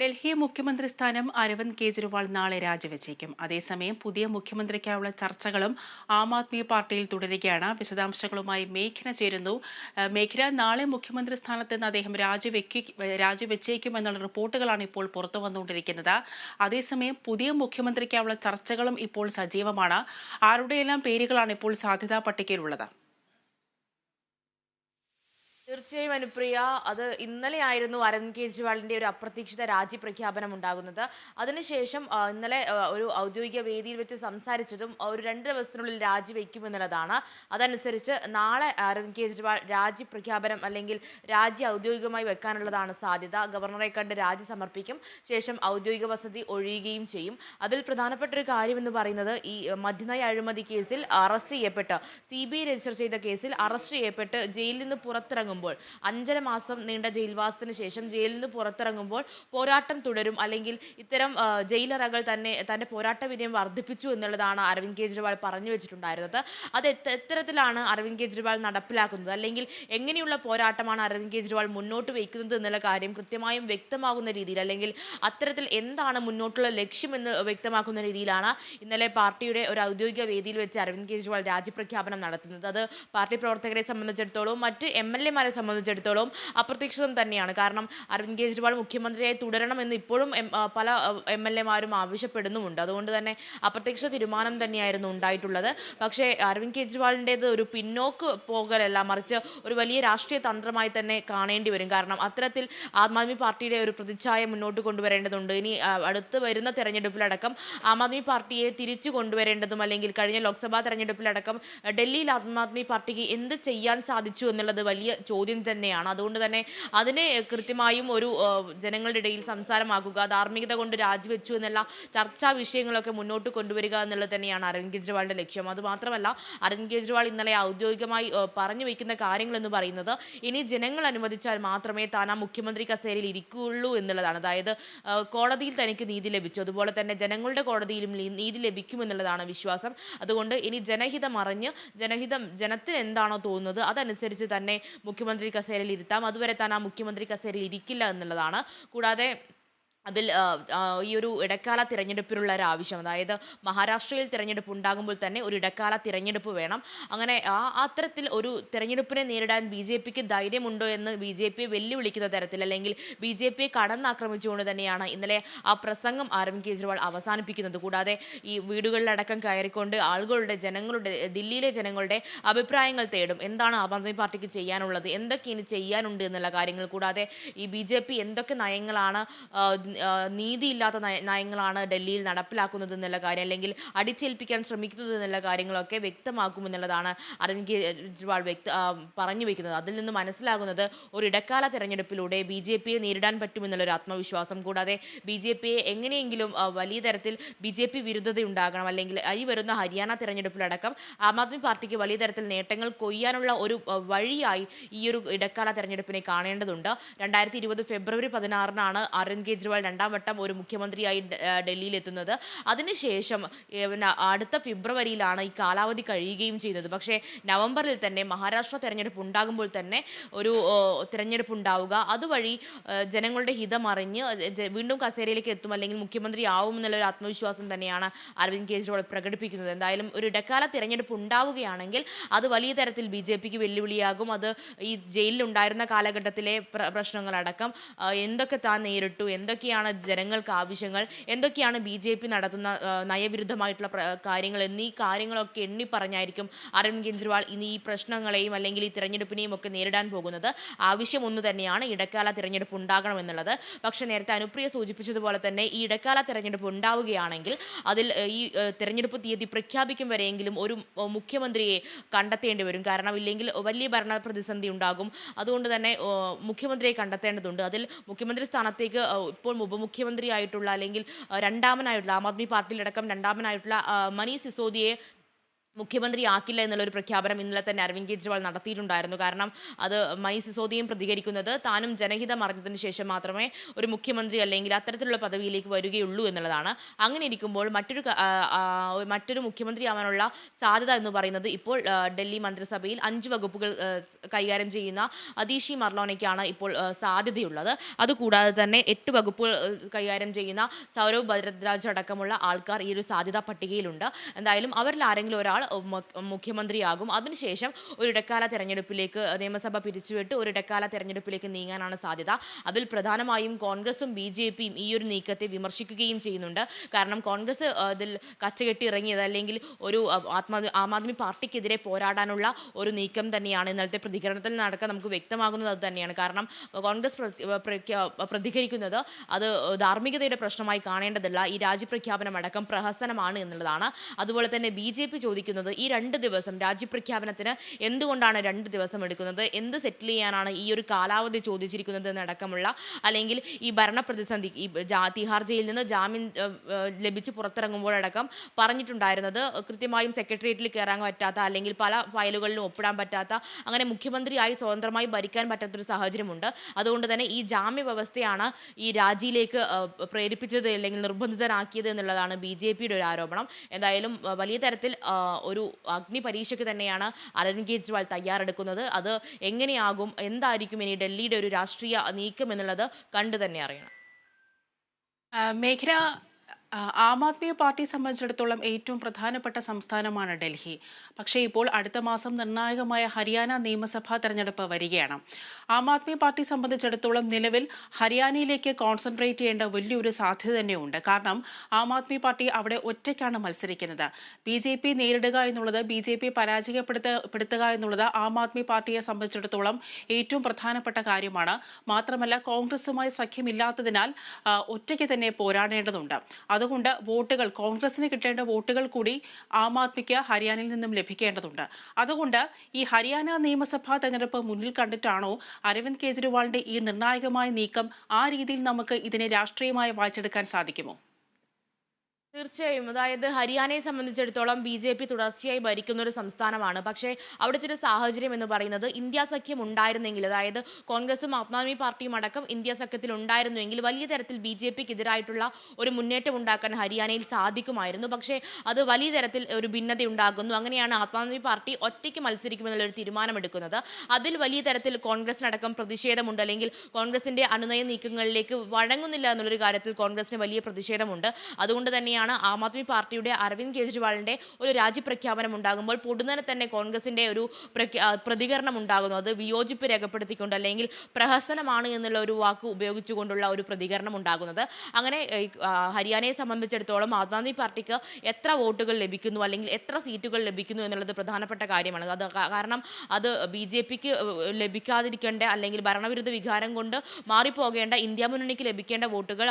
ഡൽഹി മുഖ്യമന്ത്രി സ്ഥാനം അരവിന്ദ് കെജ്രിവാൾ നാളെ രാജിവെച്ചേക്കും. അതേസമയം പുതിയ മുഖ്യമന്ത്രിക്കായുള്ള ചർച്ചകളും ആം ആദ്മി പാർട്ടിയിൽ തുടരുകയാണ്. വിശദാംശങ്ങളുമായി മേഘന ചേരുന്നു. മേഘന നാളെ മുഖ്യമന്ത്രി സ്ഥാനത്ത് നിന്ന് അദ്ദേഹം രാജിവെച്ചേക്കും എന്നുള്ള റിപ്പോർട്ടുകളാണ് ഇപ്പോൾ പുറത്തു വന്നുകൊണ്ടിരിക്കുന്നത്. അതേസമയം പുതിയ മുഖ്യമന്ത്രിക്കായുള്ള ചർച്ചകളും ഇപ്പോൾ സജീവമാണ്. ആരുടെയെല്ലാം പേരുകളാണ് ഇപ്പോൾ സാധ്യതാ പട്ടികയിലുള്ളത്? തീർച്ചയായും അനുപ്രിയ അത് ഇന്നലെയായിരുന്നു അരവിന്ദ് കെജ്രിവാളിന്റെ ഒരു അപ്രതീക്ഷിത രാജി പ്രഖ്യാപനം ഉണ്ടാകുന്നത്. അതിനുശേഷം ഇന്നലെ ഒരു ഔദ്യോഗിക വേദിയിൽ വെച്ച് സംസാരിച്ചതും ഒരു രണ്ട് ദിവസത്തിനുള്ളിൽ രാജി വയ്ക്കുമെന്നുള്ളതാണ് അതനുസരിച്ച് നാളെ അരവിന്ദ് കെജ്രിവാൾ രാജി പ്രഖ്യാപനം അല്ലെങ്കിൽ രാജി ഔദ്യോഗികമായി വെക്കാനുള്ളതാണ് സാധ്യത. ഗവർണറെ കണ്ട് രാജി സമർപ്പിക്കും. ശേഷം ഔദ്യോഗിക വസതി ഒഴിയുകയും ചെയ്യും. അതിൽ പ്രധാനപ്പെട്ട ഒരു കാര്യം എന്ന് പറയുന്നത് ഈ മദ്യനയ അഴിമതി കേസിൽ അറസ്റ്റ് ചെയ്യപ്പെട്ട് സി രജിസ്റ്റർ ചെയ്ത കേസിൽ അറസ്റ്റ് ചെയ്യപ്പെട്ട് ജയിലിൽ നിന്ന് പുറത്തിറങ്ങുമ്പോൾ അഞ്ചര മാസം നീണ്ട ജയിൽവാസത്തിന് ശേഷം ജയിലിൽ നിന്ന് പുറത്തിറങ്ങുമ്പോൾ പോരാട്ടം തുടരും. അല്ലെങ്കിൽ ഇത്തരം ജയിലറകൾ തന്നെ തന്റെ പോരാട്ട വിനയം വർദ്ധിപ്പിച്ചു എന്നുള്ളതാണ് അരവിന്ദ് കെജ്രിവാൾ പറഞ്ഞു വെച്ചിട്ടുണ്ടായിരുന്നത്. അത് എത്ത- എത്തരത്തിലാണ് അരവിന്ദ് കെജ്രിവാൾ നടപ്പിലാക്കുന്നത്. അല്ലെങ്കിൽ എങ്ങനെയുള്ള പോരാട്ടമാണ് അരവിന്ദ് കെജ്രിവാൾ മുന്നോട്ട് വയ്ക്കുന്നത് എന്നുള്ള കാര്യം കൃത്യമായും വ്യക്തമാകുന്ന രീതിയിൽ അല്ലെങ്കിൽ അത്തരത്തിൽ എന്താണ് മുന്നോട്ടുള്ള ലക്ഷ്യമെന്ന് വ്യക്തമാക്കുന്ന രീതിയിലാണ് ഇന്നലെ പാർട്ടിയുടെ ഒരു ഔദ്യോഗിക വേദിയിൽ വെച്ച് അരവിന്ദ് കെജ്രിവാൾ രാജ്യപ്രഖ്യാപനം നടത്തുന്നത്. അത് പാർട്ടി പ്രവർത്തകരെ സംബന്ധിച്ചിടത്തോളം മറ്റ് എം എൽ എമാരെ സംബന്ധിച്ചിടത്തോളം അപ്രതീക്ഷിതം തന്നെയാണ്. കാരണം അരവിന്ദ് കെജ്രിവാൾ മുഖ്യമന്ത്രിയായി തുടരണമെന്ന് ഇപ്പോഴും പല എം എൽ എമാരും ആവശ്യപ്പെടുന്നുമുണ്ട്. അതുകൊണ്ട് തന്നെ അപ്രതീക്ഷിത തീരുമാനം തന്നെയായിരുന്നു ഉണ്ടായിട്ടുള്ളത്. പക്ഷേ അരവിന്ദ് കെജ്രിവാളിന്റെത് ഒരു പിന്നോക്ക് പോകലല്ല. മറിച്ച് ഒരു വലിയ രാഷ്ട്രീയ തന്ത്രമായി തന്നെ കാണേണ്ടി വരും. കാരണം അത്തരത്തിൽ ആം ആദ്മി പാർട്ടിയുടെ ഒരു പ്രതിച്ഛായ മുന്നോട്ട് കൊണ്ടുവരേണ്ടതുണ്ട്. ഇനി അടുത്ത് വരുന്ന തെരഞ്ഞെടുപ്പിലടക്കം ആം ആദ്മി പാർട്ടിയെ തിരിച്ചു കൊണ്ടുവരേണ്ടതും അല്ലെങ്കിൽ കഴിഞ്ഞ ലോക്സഭാ തെരഞ്ഞെടുപ്പിലടക്കം ഡൽഹിയിൽ ആം ആദ്മി പാർട്ടിക്ക് എന്ത് ചെയ്യാൻ സാധിച്ചു എന്നുള്ളത് വലിയ ചോദ്യം തന്നെയാണ്. അതുകൊണ്ട് തന്നെ അതിനെ കൃത്യമായും ഒരു ജനങ്ങളുടെ ഇടയിൽ സംസാരമാക്കുക ധാർമ്മികത കൊണ്ട് രാജിവെച്ചു എന്നുള്ള ചർച്ചാ വിഷയങ്ങളൊക്കെ മുന്നോട്ട് കൊണ്ടുവരിക എന്നുള്ളത് തന്നെയാണ് അരവിന്ദ് കെജ്രിവാളിന്റെ ലക്ഷ്യം. അതുമാത്രമല്ല അരവിന്ദ് കെജ്രിവാൾ ഇന്നലെ ഔദ്യോഗികമായി പറഞ്ഞു വയ്ക്കുന്ന കാര്യങ്ങൾ എന്ന് പറയുന്നത് ഇനി ജനങ്ങൾ അനുവദിച്ചാൽ മാത്രമേ താൻ ആ മുഖ്യമന്ത്രി കസേരയിൽ ഇരിക്കുകയുള്ളൂ എന്നുള്ളതാണ്. അതായത് കോടതിയിൽ തനിക്ക് നീതി ലഭിച്ചു. അതുപോലെ തന്നെ ജനങ്ങളുടെ കോടതിയിലും നീതി ലഭിക്കുമെന്നുള്ളതാണ് വിശ്വാസം. അതുകൊണ്ട് ഇനി ജനഹിതം അറിഞ്ഞ് ജനഹിതം ജനത്തിന് എന്താണോ തോന്നുന്നത് അതനുസരിച്ച് തന്നെ മുഖ്യമന്ത്രി കസേരയിൽ ഇരുത്താം. അതുവരെ താൻ ആ മുഖ്യമന്ത്രി കസേരയിൽ ഇരിക്കില്ല എന്നുള്ളതാണ്. കൂടാതെ അതിൽ ഈ ഒരു ഇടക്കാല തിരഞ്ഞെടുപ്പിനുള്ള ഒരു ആവശ്യം. അതായത് മഹാരാഷ്ട്രയിൽ തിരഞ്ഞെടുപ്പ് ഉണ്ടാകുമ്പോൾ തന്നെ ഒരു ഇടക്കാല തിരഞ്ഞെടുപ്പ് വേണം. അങ്ങനെ ആ അത്തരത്തിൽ ഒരു തിരഞ്ഞെടുപ്പിനെ നേരിടാൻ ബി ജെ പിക്ക് ധൈര്യമുണ്ടോ എന്ന് ബി ജെ പിയെ വെല്ലുവിളിക്കുന്ന തരത്തിൽ അല്ലെങ്കിൽ ബി ജെ പിയെ കടന്നാക്രമിച്ചുകൊണ്ട് തന്നെയാണ് ഇന്നലെ ആ പ്രസംഗം അരവിന്ദ് കെജ്രിവാൾ അവസാനിപ്പിക്കുന്നത്. കൂടാതെ ഈ വീടുകളിലടക്കം കയറിക്കൊണ്ട് ആളുകളുടെ ജനങ്ങളുടെ ദില്ലിയിലെ ജനങ്ങളുടെ അഭിപ്രായങ്ങൾ തേടും. എന്താണ് ആം ആദ്മി പാർട്ടിക്ക് ചെയ്യാനുള്ളത്? എന്തൊക്കെ ഇനി ചെയ്യാനുണ്ട് എന്നുള്ള കാര്യങ്ങൾ? കൂടാതെ ഈ ബി എന്തൊക്കെ നയങ്ങളാണ് നീതിയില്ലാത്ത നയ- നയങ്ങളാണ് ഡൽഹിയിൽ നടപ്പിലാക്കുന്നത് എന്നുള്ള കാര്യം അല്ലെങ്കിൽ അടിച്ചേൽപ്പിക്കാൻ ശ്രമിക്കുന്നത് എന്നുള്ള കാര്യങ്ങളൊക്കെ വ്യക്തമാക്കുമെന്നുള്ളതാണ് അരവിന്ദ് കെജ്രിവാൾ വ്യക്ത പറഞ്ഞു വെക്കുന്നത്. അതിൽ നിന്ന് മനസ്സിലാകുന്നത് ഒരു ഇടക്കാല തെരഞ്ഞെടുപ്പിലൂടെ ബി ജെ പിയെ നേരിടാൻ പറ്റുമെന്നുള്ളൊരു ആത്മവിശ്വാസം. കൂടാതെ ബി ജെ പിയെ എങ്ങനെയെങ്കിലും വലിയ തരത്തിൽ ബി ജെ പി വിരുദ്ധത ഉണ്ടാകണം അല്ലെങ്കിൽ ഈ വരുന്ന ഹരിയാന തെരഞ്ഞെടുപ്പിലടക്കം ആം ആദ്മി പാർട്ടിക്ക് വലിയ തരത്തിൽ നേട്ടങ്ങൾ കൊയ്യാനുള്ള ഒരു വഴിയായി ഈ ഒരു ഇടക്കാല തെരഞ്ഞെടുപ്പിനെ കാണേണ്ടതുണ്ട്. രണ്ടായിരത്തി ഇരുപത് ഫെബ്രുവരി പതിനാറിനാണ് അരവിന്ദ് കെജ്രിവാൾ രണ്ടാം വട്ടം ഒരു മുഖ്യമന്ത്രിയായി ഡൽഹിയിൽ എത്തുന്നത് അതിനുശേഷം അടുത്ത ഫെബ്രുവരിയിലാണ് ഈ കാലാവധി കഴിയുകയും ചെയ്തത്. പക്ഷേ നവംബറിൽ തന്നെ മഹാരാഷ്ട്ര തെരഞ്ഞെടുപ്പ് ഉണ്ടാകുമ്പോൾ തന്നെ ഒരു തിരഞ്ഞെടുപ്പ് ഉണ്ടാവുക. അതുവഴി ജനങ്ങളുടെ ഹിതം അറിഞ്ഞ് വീണ്ടും കസേരയിലേക്ക് എത്തും അല്ലെങ്കിൽ മുഖ്യമന്ത്രി ആവും എന്നുള്ള ഒരു ആത്മവിശ്വാസം തന്നെയാണ് അരവിന്ദ് കെജ്രിവാൾ പ്രകടിപ്പിക്കുന്നത്. എന്തായാലും ഒരു ഇടക്കാല തിരഞ്ഞെടുപ്പ് ഉണ്ടാവുകയാണെങ്കിൽ അത് വലിയ തരത്തിൽ ബി ജെ പിക്ക് വെല്ലുവിളിയാകും. അത് ഈ ജയിലിലുണ്ടായിരുന്ന കാലഘട്ടത്തിലെ പ്ര- പ്രശ്നങ്ങളടക്കം എന്തൊക്കെ താൻ നേരിട്ടു? എന്തൊക്കെയാണ് ജനങ്ങൾക്ക് ആവശ്യങ്ങൾ? എന്തൊക്കെയാണ് ബി ജെ പി നടത്തുന്ന നയവിരുദ്ധമായിട്ടുള്ള കാര്യങ്ങൾ? എന്നീ കാര്യങ്ങളൊക്കെ എണ്ണി പറഞ്ഞായിരിക്കും അരവിന്ദ് കെജ്രിവാൾ ഇനി ഈ പ്രശ്നങ്ങളെയും അല്ലെങ്കിൽ ഈ തിരഞ്ഞെടുപ്പിനെയും ഒക്കെ നേരിടാൻ പോകുന്നത്. ആവശ്യം ഒന്ന് തന്നെയാണ് ഇടക്കാല തിരഞ്ഞെടുപ്പ് ഉണ്ടാകണമെന്നുള്ളത് പക്ഷെ നേരത്തെ അനുപ്രിയ സൂചിപ്പിച്ചതുപോലെ തന്നെ ഈ ഇടക്കാല തിരഞ്ഞെടുപ്പ് ഉണ്ടാവുകയാണെങ്കിൽ അതിൽ ഈ തിരഞ്ഞെടുപ്പ് തീയതി പ്രഖ്യാപിക്കും വരെയെങ്കിലും ഒരു മുഖ്യമന്ത്രിയെ കണ്ടെത്തേണ്ടി വരും. കാരണം ഇല്ലെങ്കിൽ വലിയ ഭരണ പ്രതിസന്ധി ഉണ്ടാകും. അതുകൊണ്ട് തന്നെ മുഖ്യമന്ത്രിയെ കണ്ടെത്തേണ്ടതുണ്ട്. അതിൽ മുഖ്യമന്ത്രി സ്ഥാനത്തേക്ക് ഏഹ്, ഇപ്പോൾ ഉപമുഖ്യമന്ത്രിയായിട്ടുള്ള അല്ലെങ്കിൽ രണ്ടാമനായിട്ടുള്ള ആം ആദ്മി പാർട്ടിയിലടക്കം രണ്ടാമനായിട്ടുള്ള മനീഷ് സിസോദിയെ മുഖ്യമന്ത്രിയാക്കില്ല എന്നുള്ളൊരു പ്രഖ്യാപനം ഇന്നലെ തന്നെ അരവിന്ദ് കെജ്രിവാൾ നടത്തിയിട്ടുണ്ടായിരുന്നു. കാരണം അത് മനീഷ് സിസോദിയും പ്രതികരിക്കുന്നത് താനും ജനഹിതം അറിഞ്ഞതിന് ശേഷം മാത്രമേ ഒരു മുഖ്യമന്ത്രി അല്ലെങ്കിൽ അത്തരത്തിലുള്ള പദവിയിലേക്ക് വരികയുള്ളൂ എന്നുള്ളതാണ്. അങ്ങനെ ഇരിക്കുമ്പോൾ മറ്റൊരു മറ്റൊരു മുഖ്യമന്ത്രിയാവാനുള്ള സാധ്യത എന്ന് പറയുന്നത് ഇപ്പോൾ ഡൽഹി മന്ത്രിസഭയിൽ അഞ്ച് വകുപ്പുകൾ കൈകാര്യം ചെയ്യുന്ന അതീഷി മർലോനയ്ക്കാണ് ഇപ്പോൾ സാധ്യതയുള്ളത്. അതുകൂടാതെ തന്നെ എട്ട് വകുപ്പുകൾ കൈകാര്യം ചെയ്യുന്ന സൗരവ് ഭരദ്രാജ് അടക്കമുള്ള ആൾക്കാർ ഈ ഒരു സാധ്യതാ പട്ടികയിലുണ്ട്. എന്തായാലും അവരിൽ ആരെങ്കിലും ഒരാൾ മുഖ്യമന്ത്രിയാകും. അതിനുശേഷം ഒരു ഇടക്കാല തെരഞ്ഞെടുപ്പിലേക്ക് നിയമസഭ പിരിച്ചുവിട്ട് ഒരു ഇടക്കാല തെരഞ്ഞെടുപ്പിലേക്ക് നീങ്ങാനാണ് സാധ്യത. അതിൽ പ്രധാനമായും കോൺഗ്രസും ബി ജെ പിയും ഈ ഒരു നീക്കത്തെ വിമർശിക്കുകയും ചെയ്യുന്നുണ്ട്. കാരണം കോൺഗ്രസ് ഇതിൽ കച്ചകെട്ടി ഇറങ്ങിയത് അല്ലെങ്കിൽ ഒരു ആത്മാ ആം ആദ്മി പാർട്ടിക്കെതിരെ പോരാടാനുള്ള ഒരു നീക്കം തന്നെയാണ് ഇന്നലത്തെ പ്രതികരണത്തിൽ നടക്കാൻ നമുക്ക് വ്യക്തമാകുന്നത് അത് തന്നെയാണ്. കാരണം കോൺഗ്രസ് പ്രതികരിക്കുന്നത് അത് ധാർമ്മികതയുടെ പ്രശ്നമായി കാണേണ്ടതില്ല. ഈ രാജ്യപ്രഖ്യാപനം അടക്കം പ്രഹസനമാണ് എന്നുള്ളതാണ്. അതുപോലെ തന്നെ ബി ജെ പി ചോദിക്കുന്നത് ഈ രണ്ട് ദിവസം രാജ്യപ്രഖ്യാപനത്തിന് എന്തുകൊണ്ടാണ് രണ്ട് ദിവസം എടുക്കുന്നത്? എന്ത് സെറ്റിൽ ചെയ്യാനാണ് ഈ ഒരു കാലാവധി ചോദിച്ചിരിക്കുന്നത് എന്നടക്കമുള്ള അല്ലെങ്കിൽ ഈ ഭരണ പ്രതിസന്ധി ഈ തിഹാർ ജയിലിൽ നിന്ന് ജാമ്യം ലഭിച്ച് പുറത്തിറങ്ങുമ്പോഴടക്കം പറഞ്ഞിട്ടുണ്ടായിരുന്നത് കൃത്യമായും സെക്രട്ടേറിയറ്റിൽ കയറാൻ പറ്റാത്ത അല്ലെങ്കിൽ പല ഫയലുകളിലും ഒപ്പിടാൻ പറ്റാത്ത അങ്ങനെ മുഖ്യമന്ത്രിയായി സ്വതന്ത്രമായി ഭരിക്കാൻ പറ്റാത്തൊരു സാഹചര്യമുണ്ട്. അതുകൊണ്ട് തന്നെ ഈ ജാമ്യ വ്യവസ്ഥയാണ് ഈ രാജിയിലേക്ക് പ്രേരിപ്പിച്ചത് അല്ലെങ്കിൽ നിർബന്ധിതനാക്കിയത് എന്നുള്ളതാണ് ബി ജെ പിയുടെ ഒരു ആരോപണം. എന്തായാലും വലിയ തരത്തിൽ ഒരു അഗ്നി പരീക്ഷയ്ക്ക് തന്നെയാണ് അരവിന്ദ് കെജ്രിവാൾ തയ്യാറെടുക്കുന്നത്. അത് എങ്ങനെയാകും? എന്തായിരിക്കും ഇനി ഡൽഹിയുടെ ഒരു രാഷ്ട്രീയ നീക്കം എന്നുള്ളത് കണ്ടു തന്നെ അറിയണം. മേഘന ആ, ആദ്മി പാർട്ടി സംബന്ധിച്ചിടത്തോളം ഏറ്റവും പ്രധാനപ്പെട്ട സംസ്ഥാനമാണ് ഡൽഹി. പക്ഷേ ഇപ്പോൾ അടുത്ത മാസം നിർണായകമായ ഹരിയാന നിയമസഭാ തെരഞ്ഞെടുപ്പ് വരികയാണ്. ആം ആദ്മി പാർട്ടി സംബന്ധിച്ചിടത്തോളം നിലവിൽ ഹരിയാനയിലേക്ക് കോൺസെൻട്രേറ്റ് ചെയ്യേണ്ട വലിയൊരു സാധ്യത തന്നെയുണ്ട്. കാരണം ആം ആദ്മി പാർട്ടി അവിടെ ഒറ്റയ്ക്കാണ് മത്സരിക്കുന്നത്. ബി ജെ പി നേരിടുക എന്നുള്ളത് ബി ജെ പി പരാജയപ്പെടുത്തപ്പെടുത്തുക എന്നുള്ളത് ആം ആദ്മി പാർട്ടിയെ സംബന്ധിച്ചിടത്തോളം ഏറ്റവും പ്രധാനപ്പെട്ട കാര്യമാണ്. മാത്രമല്ല കോൺഗ്രസുമായി സഖ്യമില്ലാത്തതിനാൽ ഒറ്റയ്ക്ക് തന്നെ പോരാടേണ്ടതുണ്ട്. അതുകൊണ്ട് വോട്ടുകൾ കോൺഗ്രസിന് കിട്ടേണ്ട വോട്ടുകൾ കൂടി ആം ആദ്മിക്ക് ഹരിയാനയിൽ നിന്നും ലഭിക്കേണ്ടതുണ്ട്. അതുകൊണ്ട് ഈ ഹരിയാന നിയമസഭാ തെരഞ്ഞെടുപ്പ് മുന്നിൽ കണ്ടിട്ടാണോ അരവിന്ദ് കെജ്രിവാളിന്റെ ഈ നിർണായകമായ നീക്കം ആ രീതിയിൽ നമുക്ക് ഇതിനെ രാഷ്ട്രീയമായി വായിച്ചെടുക്കാൻ സാധിക്കുമോ? തീർച്ചയായും. അതായത് ഹരിയാനയെ സംബന്ധിച്ചിടത്തോളം ബി ജെ പി തുടർച്ചയായി ഭരിക്കുന്ന ഒരു സംസ്ഥാനമാണ്. പക്ഷേ അവിടുത്തെ ഒരു സാഹചര്യം എന്ന് പറയുന്നത് ഇന്ത്യ സഖ്യം ഉണ്ടായിരുന്നെങ്കിൽ അതായത് കോൺഗ്രസും ആം ആദ്മി പാർട്ടിയും അടക്കം ഇന്ത്യ സഖ്യത്തിൽ ഉണ്ടായിരുന്നുവെങ്കിൽ വലിയ തരത്തിൽ ബി ജെ പിക്ക് എതിരായിട്ടുള്ള ഒരു മുന്നേറ്റം ഉണ്ടാക്കാൻ ഹരിയാനയിൽ സാധിക്കുമായിരുന്നു. പക്ഷേ അത് വലിയ തരത്തിൽ ഒരു ഭിന്നത ഉണ്ടാകുന്നു അങ്ങനെയാണ് ആം ആദ്മി പാർട്ടി ഒറ്റയ്ക്ക് മത്സരിക്കുമെന്നുള്ളൊരു തീരുമാനമെടുക്കുന്നത്. അതിൽ വലിയ തരത്തിൽ കോൺഗ്രസിനടക്കം പ്രതിഷേധമുണ്ട്. അല്ലെങ്കിൽ കോൺഗ്രസിന്റെ അനുനയ നീക്കങ്ങളിലേക്ക് വഴങ്ങുന്നില്ല എന്നുള്ളൊരു കാര്യത്തിൽ കോൺഗ്രസിന് വലിയ പ്രതിഷേധമുണ്ട്. അതുകൊണ്ട് തന്നെയാണ് ആം ആദ്മി പാർട്ടിയുടെ അരവിന്ദ് കെജ്രിവാളിന്റെ ഒരു രാജ്യപ്രഖ്യാപനം ഉണ്ടാകുമ്പോൾ പൊടുന്നനെ തന്നെ കോൺഗ്രസിന്റെ ഒരു പ്രതികരണം ഉണ്ടാകുന്നു. അത് വിയോജിപ്പ് രേഖപ്പെടുത്തിക്കൊണ്ട് അല്ലെങ്കിൽ പ്രഹസനമാണ് എന്നുള്ള ഒരു വാക്ക് ഉപയോഗിച്ചുകൊണ്ടുള്ള ഒരു പ്രതികരണം ഉണ്ടാകുന്നത്. അങ്ങനെ ഹരിയാനയെ സംബന്ധിച്ചിടത്തോളം ആം ആദ്മി പാർട്ടിക്ക് എത്ര വോട്ടുകൾ ലഭിക്കുന്നു അല്ലെങ്കിൽ എത്ര സീറ്റുകൾ ലഭിക്കുന്നു എന്നുള്ളത് പ്രധാനപ്പെട്ട കാര്യമാണ്. അത് കാരണം അത് ബി ജെ പിക്ക് ലഭിക്കാതിരിക്കേണ്ട അല്ലെങ്കിൽ ഭരണവിരുദ്ധ വികാരം കൊണ്ട് മാറിപ്പോകേണ്ട ഇന്ത്യ മുന്നണിക്ക് ലഭിക്കേണ്ട വോട്ടുകൾ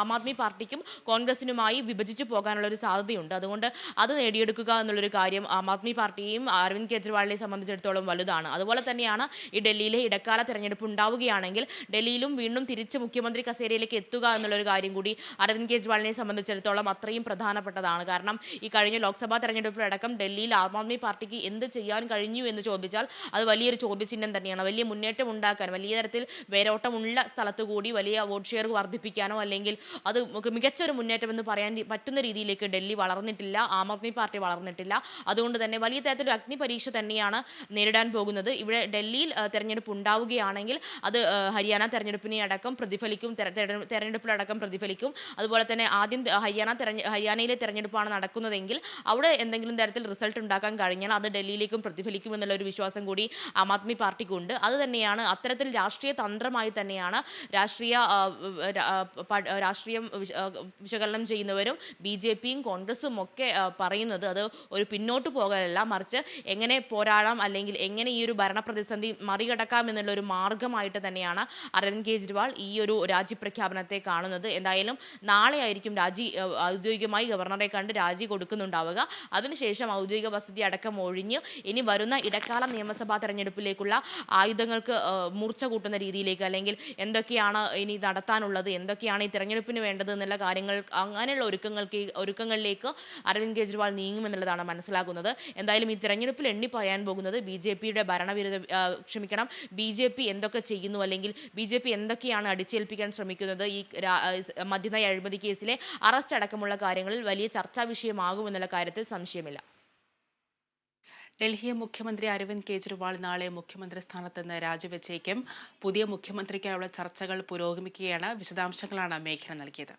ആം ആദ്മി പാർട്ടിക്കും കോൺഗ്രസിനുമായി വിഭജിച്ചു പോകാനുള്ള ഒരു സാധ്യതയുണ്ട്. അതുകൊണ്ട് അത് നേടിയെടുക്കുക എന്നുള്ളൊരു കാര്യം ആം ആദ്മി പാർട്ടിയെയും അരവിന്ദ് കെജ്രിവാളിനെ സംബന്ധിച്ചിടത്തോളം വലുതാണ്. അതുപോലെ തന്നെയാണ് ഈ ഡൽഹിയിലെ ഇടക്കാല തെരഞ്ഞെടുപ്പ് ഉണ്ടാവുകയാണെങ്കിൽ ഡൽഹിയിലും വീണ്ടും തിരിച്ച് മുഖ്യമന്ത്രി കസേരയിലേക്ക് എത്തുക എന്നുള്ളൊരു കാര്യം കൂടി അരവിന്ദ് കെജ്രിവാളിനെ സംബന്ധിച്ചിടത്തോളം അത്രയും പ്രധാനപ്പെട്ടതാണ്. കാരണം ഈ കഴിഞ്ഞ ലോക്സഭാ തെരഞ്ഞെടുപ്പിലടക്കം ഡൽഹിയിൽ ആം ആദ്മി പാർട്ടിക്ക് എന്ത് ചെയ്യാൻ കഴിഞ്ഞു എന്ന് ചോദിച്ചാൽ അത് വലിയൊരു ചോദ്യചിഹ്നം തന്നെയാണ്. വലിയ മുന്നേറ്റം ഉണ്ടാക്കാൻ വലിയ തരത്തിൽ വേരോട്ടമുള്ള സ്ഥലത്ത് കൂടി വലിയ വോട്ട് ഷെയർ വർദ്ധിപ്പിക്കാനോ അല്ലെങ്കിൽ അത് മികച്ച ഒരു മുന്നേറ്റം എന്ന് പറയാൻ പറ്റുന്ന രീതിയിലേക്ക് ഡൽഹി വളർന്നിട്ടില്ല ആം ആദ്മി പാർട്ടി വളർന്നിട്ടില്ല. അതുകൊണ്ട് തന്നെ വലിയ തരത്തിലൊരു അഗ്നി പരീക്ഷ തന്നെയാണ് നേരിടാൻ പോകുന്നത്. ഇവിടെ ഡൽഹിയിൽ തെരഞ്ഞെടുപ്പ് ഉണ്ടാവുകയാണെങ്കിൽ അത് ഹരിയാന തെരഞ്ഞെടുപ്പിനെ അടക്കം പ്രതിഫലിക്കും തെര- തെര- തെരഞ്ഞെടുപ്പിലടക്കം പ്രതിഫലിക്കും. അതുപോലെ തന്നെ ആദ്യം ഹരിയാന തെരഞ്ഞ ഹരിയാനയിലെ തെരഞ്ഞെടുപ്പാണ് നടക്കുന്നതെങ്കിൽ അവിടെ എന്തെങ്കിലും തരത്തിൽ റിസൾട്ട് ഉണ്ടാക്കാൻ കഴിഞ്ഞാൽ അത് ഡൽഹിയിലേക്കും പ്രതിഫലിക്കും എന്നുള്ള ഒരു വിശ്വാസം കൂടി ആം ആദ്മി പാർട്ടിക്കുണ്ട്. അത് തന്നെയാണ് അത്തരത്തിൽ രാഷ്ട്രീയ തന്ത്രമായി തന്നെയാണ് രാഷ്ട്രീയ രാഷ്ട്രീയം വിശകലനം ചെയ്യുന്നവരും ബി ജെ പിയും കോൺഗ്രസും ഒക്കെ പറയുന്നത് അത് ഒരു പിന്നോട്ട് പോകലല്ല മറിച്ച് എങ്ങനെ പോരാടാം അല്ലെങ്കിൽ എങ്ങനെ ഈ ഒരു ഭരണ പ്രതിസന്ധി മറികടക്കാം എന്നുള്ള ഒരു മാർഗമായിട്ട് തന്നെയാണ് അരവിന്ദ് കെജ്രിവാൾ ഈ ഒരു രാജ്യപ്രഖ്യാപനത്തെ കാണുന്നത്. എന്തായാലും നാളെ ആയിരിക്കും രാജി ഔദ്യോഗികമായി ഗവർണറെ കണ്ട് രാജി കൊടുക്കുന്നുണ്ടാവുക. അതിനുശേഷം ഔദ്യോഗിക വസതി അടക്കം ഒഴിഞ്ഞ് ഇനി വരുന്ന ഇടക്കാല നിയമസഭാ തെരഞ്ഞെടുപ്പിലേക്കുള്ള ആയുധങ്ങൾക്ക് മൂർച്ച കൂട്ടുന്ന രീതിയിലേക്ക് അല്ലെങ്കിൽ എന്തൊക്കെയാണ് ഇനി നടത്താനുള്ളത് എന്തൊക്കെയാണ് ഈ തെരഞ്ഞെടുപ്പിന് വേണ്ടത് എന്നുള്ള കാര്യങ്ങൾ അങ്ങനെയുള്ള ഒരുക്കങ്ങൾ ഒരുക്കങ്ങൾക്ക് ഒരുക്കങ്ങളിലേക്ക് അരവിന്ദ് കെജ്രിവാൾ നീങ്ങുമെന്നുള്ളതാണ് മനസ്സിലാകുന്നത്. എന്തായാലും ഈ തെരഞ്ഞെടുപ്പിൽ എണ്ണി പറയാൻ പോകുന്നത് ബി ജെ പിയുടെ ഭരണവിരുദ്ധ ക്ഷമിക്കണം ബി ജെ പി എന്തൊക്കെ ചെയ്യുന്നു അല്ലെങ്കിൽ ബി ജെ പി എന്തൊക്കെയാണ് അടിച്ചേൽപ്പിക്കാൻ ശ്രമിക്കുന്നത്? ഈ മദ്യനയ അഴിമതി കേസിലെ അറസ്റ്റ് അടക്കമുള്ള കാര്യങ്ങളിൽ വലിയ ചർച്ചാ വിഷയമാകുമെന്നുള്ള കാര്യത്തിൽ സംശയമില്ല. ഡൽഹി മുഖ്യമന്ത്രി അരവിന്ദ് കെജ്രിവാൾ നാളെ മുഖ്യമന്ത്രി സ്ഥാനത്ത് നിന്ന് രാജിവെച്ചേക്കും. പുതിയ മുഖ്യമന്ത്രിക്കായുള്ള ചർച്ചകൾ പുരോഗമിക്കുകയാണ്. വിശദാംശങ്ങളാണ് മേഖല നൽകിയത്.